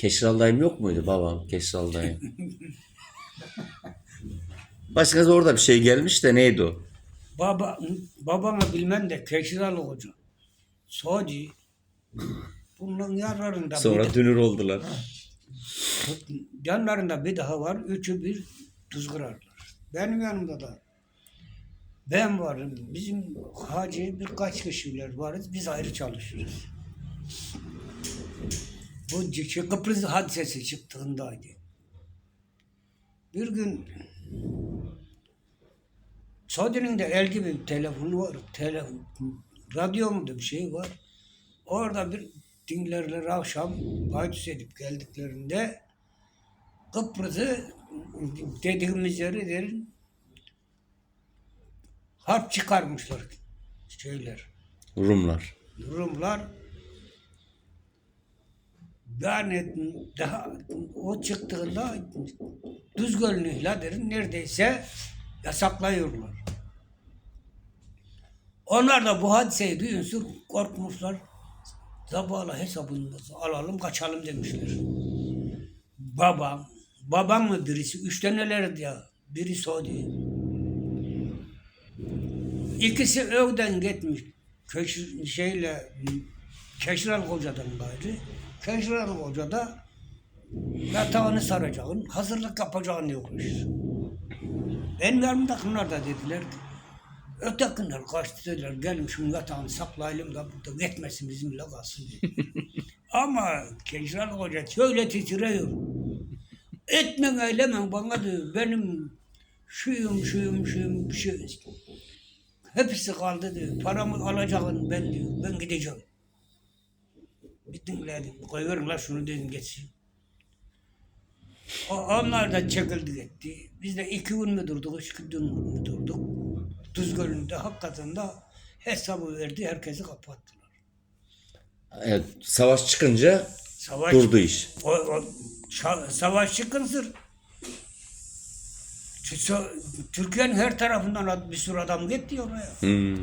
Keşral dayım yok muydu babam? Keşral dayım. Başkası orada bir şey gelmiş de neydi o? Baba, babana bilmem de Keşiralı Hoca. Sadi. Bunların yanlarında Sonra bir, dünür oldular. yanlarında bir daha var. Üçü bir tuz kırarlar. Benim yanımda da ben varım. Bizim hacı birkaç kişiler varız. Biz ayrı çalışırız. Bu şey, Kıbrıs hadisesi çıktığındaydı. Bir gün Sadi'nin de el gibi bir telefonu var. Tele, radyo mu da bir şey var. Orada bir dinlerler akşam paydos edip geldiklerinde Kıbrıs'ı dediğimiz yeri derin harp çıkarmışlar şeyler. Rumlar. Rumlar yani daha o çıktığında Düz Gölü'nü Lader'in neredeyse yasaklıyorlar. Onlar da bu hadiseyi duyunca korkmuşlar. Zabala hesabımızı alalım kaçalım demişler. Babam, babam mı birisi? Üç tanelerdi ya. Biri Sodi. İkisi evden gitmiş. Köş, şeyle Keşral Hoca'dan gayrı. Keşral Hoca da yatağını saracağın, hazırlık yapacağını yokmuş. Benim yanımdakiler de dediler ki kaçtı dediler gelin şunu yatağını saklayalım da burada gitmesin bizimle kalsın. Ama Keşral Hoca şöyle titriyor. Etmen eylemen bana diyor benim şuyum şuyum şuyum şu Hepsi kaldı diyor. Paramı alacağım ben diyor. Ben gideceğim. Bir dinledim. Koyuyorum la şunu dedim geçsin. O, onlar da çekildi gitti. Biz de iki gün mü durduk, üç gün mü durduk. Tuz Gölü'nde hakikaten de hesabı verdi, herkesi kapattılar. Evet, savaş çıkınca Savaş, durdu iş. O, o, savaş çıkınsır. Türkiye'nin her tarafından bir sürü adam gitti oraya. Hmm.